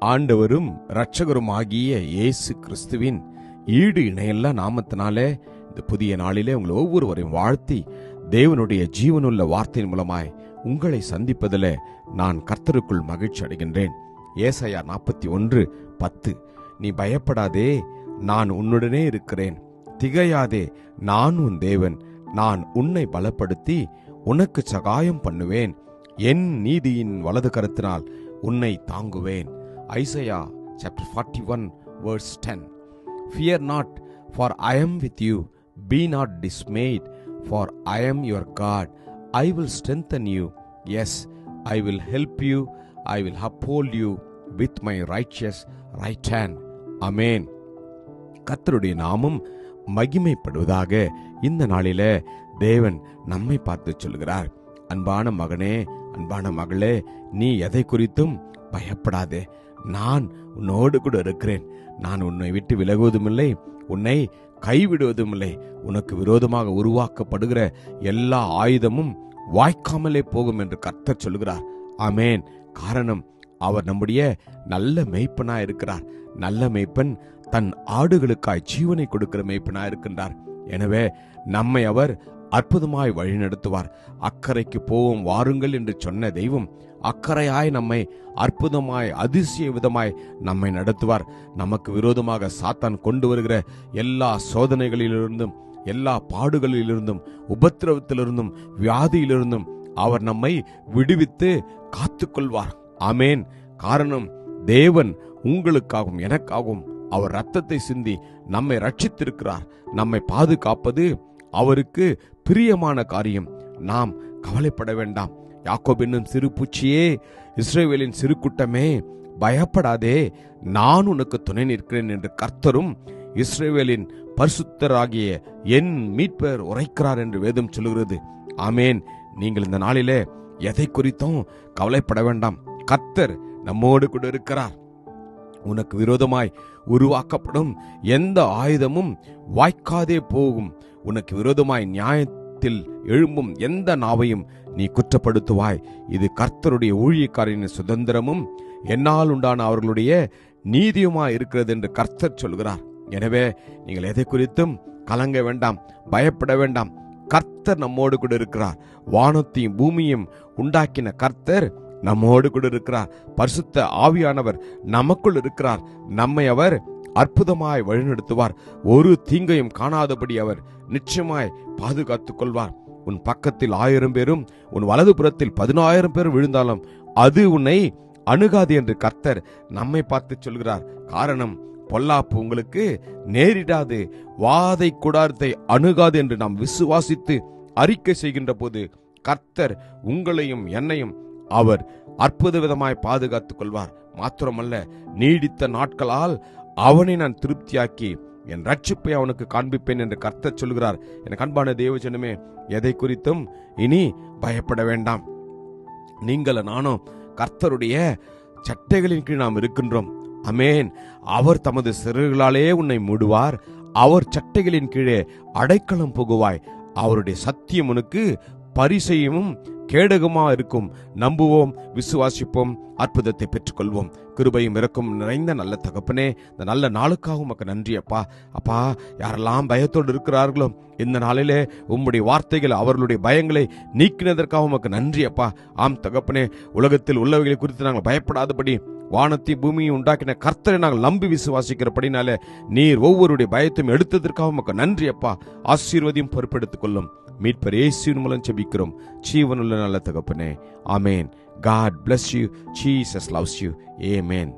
ஆண்டவரும் இரட்சகரும் ஆகிய இயேசு கிறிஸ்துவின் ஈடு இணையல்ல நாமத்தினாலே இந்த புதிய நாளிலே உங்களை ஒவ்வொருவரையும் வாழ்த்தி தேவனுடைய ஜீவனுள்ள வார்த்தையின் மூலமாய் உங்களை சந்திப்பதில் நான் கர்த்தருக்குள் மகிழ்ச்சி அடைகின்றேன். ஏசையா நாற்பத்தி ஒன்று பத்து. நீ பயப்படாதே நான் உன்னுடனே இருக்கிறேன். திகையாதே நான் உன் தேவன். நான் உன்னை பலப்படுத்தி உனக்கு சகாயம் பண்ணுவேன். என் நீதியின் வலது கருத்தினால் உன்னை தாங்குவேன். Isaiah chapter forty one verse ten fear not for I am with you be not dismayed for I am your God I will strengthen you yes I will help you I will uphold you with my righteous right hand amen கத்தருடைய நாமம் மகிமைப்படுவதாக இந்த நாளில தேவன் நம்மை பார்த்து சொல்கிறார். அன்பான மகனே அன்பான மகளே நீ எதை குறித்தும் பயப்படாதே. நான் உன்னோடு கூட இருக்கிறேன். நான் உன்னை விட்டு விலகுவதுமில்லை. உன்னை கைவிடுவதுமில்லை. உனக்கு விரோதமாக உருவாக்கப்படுகிற எல்லா ஆயுதமும் வாய்க்காமலே போகும் என்று கர்த்தர் சொல்கிறார். ஆமேன். காரணம் அவர் நம்முடைய நல்ல மெய்ப்பனாய் இருக்கிறார். நல்ல மெய்ப்பன் தன் ஆடுகளுக்காய் ஜீவனை கொடுக்கிற மெய்ப்பனாய் இருக்கின்றார். எனவே நம்மை அவர் அற்புதமாய் வழிநடத்துவார் அக்கறைக்கு போவோம் வாருங்கள் என்று சொன்ன தெய்வம் அக்கறையாய் நம்மை அற்புதமாய் அதிசய விதமாய் நம்மை நடத்துவார். நமக்கு விரோதமாக சாத்தான் கொண்டு வருகிற எல்லா சோதனைகளிலிருந்தும் எல்லா பாடுகளிலிருந்தும் உபத்திரவத்திலிருந்தும் வியாதியிலிருந்தும் அவர் நம்மை விடுவித்து காத்துக்கொள்வார். ஆமேன். காரணம் தேவன் உங்களுக்காகவும் எனக்காகவும் அவர் ரத்தத்தை சிந்தி நம்மை ரட்சித்திருக்கிறார் நம்மை பாதுகாப்பது அவருக்கு பிரியமான காரியம். நாம் கவலைப்பட வேண்டாம். யாக்கோப் என்னும் சிறு பூச்சியே இஸ்ரேவேலின் சிறு கூட்டமே பயப்படாதே. நான் உனக்கு துணை நிற்கிறேன் என்று கர்த்தரும் இஸ்ரேவேலின் பரிசுத்தராகிய என் மீட்பர் உரைக்கிறார் என்று வேதம் சொல்லுகிறது. ஆமேன். நீங்கள் இந்த நாளிலே எதை குறித்தும் கவலைப்பட வேண்டாம். கர்த்தர் நம்மோடு கூட இருக்கிறார். உனக்கு விரோதமாய் உருவாக்கப்படும் எந்த ஆயுதமும் வாய்க்காதே போகும். உனக்கு விரோதமாய் நியாயத்தில் எழும்பும் எந்த நாவையும் நீ குற்றப்படுத்துவாய். இது கர்த்தருடைய ஊழியக்காரரின் சுதந்திரமும் என்னால் உண்டான அவர்களுடைய நீதியுமாய் இருக்கிறது என்று கர்த்தர் சொல்கிறார். எனவே நீங்கள் எதை குறித்தும் கலங்க வேண்டாம் பயப்பட வேண்டாம். கர்த்தர் நம்மோடு கூட இருக்கிறார். வானத்தையும் பூமியும் உண்டாக்கின கர்த்தர் நம்மோடு கூட இருக்கிறார். பரிசுத்த ஆவியானவர் நமக்குள் இருக்கிறார். நம்மை அவர் அற்புதமாய் வழிநடத்துவார். ஒரு தீங்கையும் காணாதபடி அவர் நிச்சயமாய் பாதுகாத்துக் கொள்வார். உன் பக்கத்தில் ஆயிரம் பேரும் உன் வலது புறத்தில் பதினாயிரம் பேரும் விழுந்தாலும் அது உன்னை அணுகாது என்று கர்த்தர் நம்மை பார்த்து சொல்கிறார். காரணம் பொல்லாப்பு உங்களுக்கு நேரிடாது வாதை குடாரத்தை அணுகாது என்று நாம் விசுவாசித்து அறிக்கை செய்கின்ற போது கர்த்தர் உங்களையும் என்னையும் அவர் அற்புத விதமாய் பாதுகாத்துக் கொள்வார் மாத்திரமல்ல நீடித்த நாட்களால் அவனை நான் திருப்தியாக்கி என் ரட்சிப்பை அவனுக்கு காண்பிப்பேன் என்று கர்த்தர் சொல்கிறார். என் அன்பான தேவஜனமே எதை குறித்தும் இனி பயப்பட வேண்டாம். நீங்கள் நானும் கர்த்தருடைய சட்டைகளின் கீழ் நாம் இருக்கின்றோம். அமேன் அவர் தமது சிறுகளாலே உன்னை மூடுவார். அவர் சட்டைகளின் கீழே அடைக்கலம் புகுவாய். அவருடைய சத்தியம் உனக்கு பரிசையும் கேடகமா இருக்கும். நம்புவோம் விசுவாசிப்போம் அற்புதத்தை பெற்றுக்கொள்வோம். கிருபையும் இறக்கும் நிறைந்த நல்ல தகப்பனே இந்த நல்ல நாளுக்காக உமக்கு நன்றி அப்பா. அப்பா யாரெல்லாம் பயத்தோடு இருக்கிறார்களோ இந்த நாளிலே உம்முடைய வார்த்தைகள் அவர்களுடைய பயங்களை நீக்கினதற்காக உமக்கு நன்றி அப்பா. ஆம் தகப்பனே உலகத்தில் உள்ளவைகளை குறித்து நாங்கள் பயப்படாதபடி வானத்தை பூமியை உண்டாக்கின கர்த்தரை நாங்கள் நம்பி விசுவாசிக்கிறபடினால நீர் ஒவ்வொருடைய பயத்தையும் எடுத்ததற்காக உமக்கு நன்றி அப்பா. ஆசீர்வதியும் பொறுப்பெடுத்துக் கொள்ளும் மீட்பர் இயேசுவின் மூலம் செபிக்கிறோம் ஜீவனுள்ள நல்ல தகப்பனே ஆமேன். God bless you Jesus loves you amen